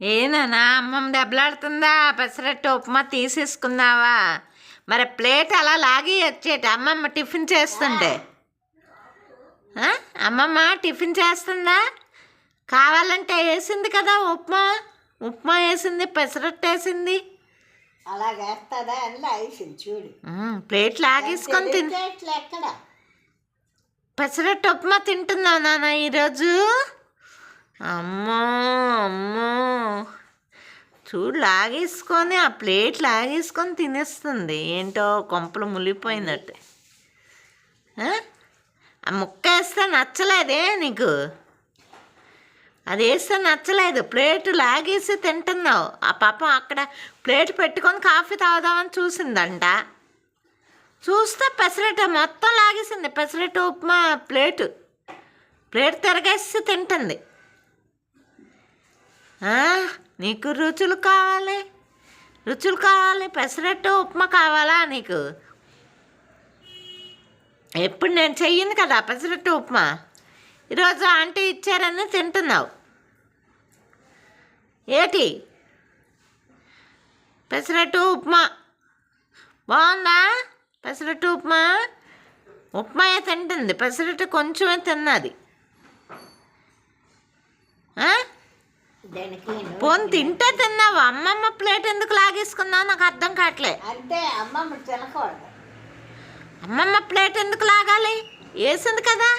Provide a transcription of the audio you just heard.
ఏనా అమ్మమ్మ దెబ్బలాడుతుందా? పెసరట్టు ఉప్మా తీసేసుకున్నావా? మరి ప్లేట్ అలా లాగి వచ్చేటి అమ్మమ్మ టిఫిన్ చేస్తుంటే? అమ్మమ్మ టిఫిన్ చేస్తుందా? కావాలంటే వేసింది కదా ఉప్మా. ఉప్మా వేసింది పెసరట్టు వేసింది. అలాగేస్తుందా అని లాగేసింది చూడు. ఉమ్, ప్లేట్ లాగేసుకొని తిన్ ఎక్కడ? పెసరట్టు ఉప్మా తింటున్నావు నాన్న ఈరోజు? అమ్మో చూడు లాగేసుకొని ఆ ప్లేట్ లాగేసుకొని తినేస్తుంది. ఏంటో కొంపలు మునిగిపోయినట్టు. ఆ? ముక్క వేస్తే నచ్చలేదే నీకు? అది వేస్తే నచ్చలేదు. ప్లేట్ లాగేసి తింటున్నావు. ఆ పాపం అక్కడ ప్లేట్ పెట్టుకొని కాఫీ తాగుదామని చూసిందంట. చూస్తే పెసరట్టు మొత్తం లాగేసింది. పెసరట్టు ఉప్మా ప్లేటు. ప్లేట్ తిరగేసి తింటుంది. నీకు రుచులు కావాలి. రుచులు కావాలి పెసరట్టు ఉప్మా కావాలా నీకు? ఎప్పుడు నేను చెయ్యింది కదా పెసరట్టు ఉప్మా? ఈరోజు ఆంటీ ఇచ్చారని తింటున్నావు. ఏటి? పెసరట్టు ఉప్మా. బాగుందా? పెసరట్టు ఉప్మా? ఉప్మాయే తింటుంది పెసరట్టు కొంచెమే తిన్నది. ఆ? పోనీ తింటే తిన్నావు? అమ్మమ్మ ప్లేట్ ఎందుకు లాగేసుకున్నావు? నాకు అర్థం కావట్లే. అంటే అమ్మమ్మ తినకూడదు. అమ్మమ్మ ప్లేట్ ఎందుకు లాగాలి? వేసింది కదా?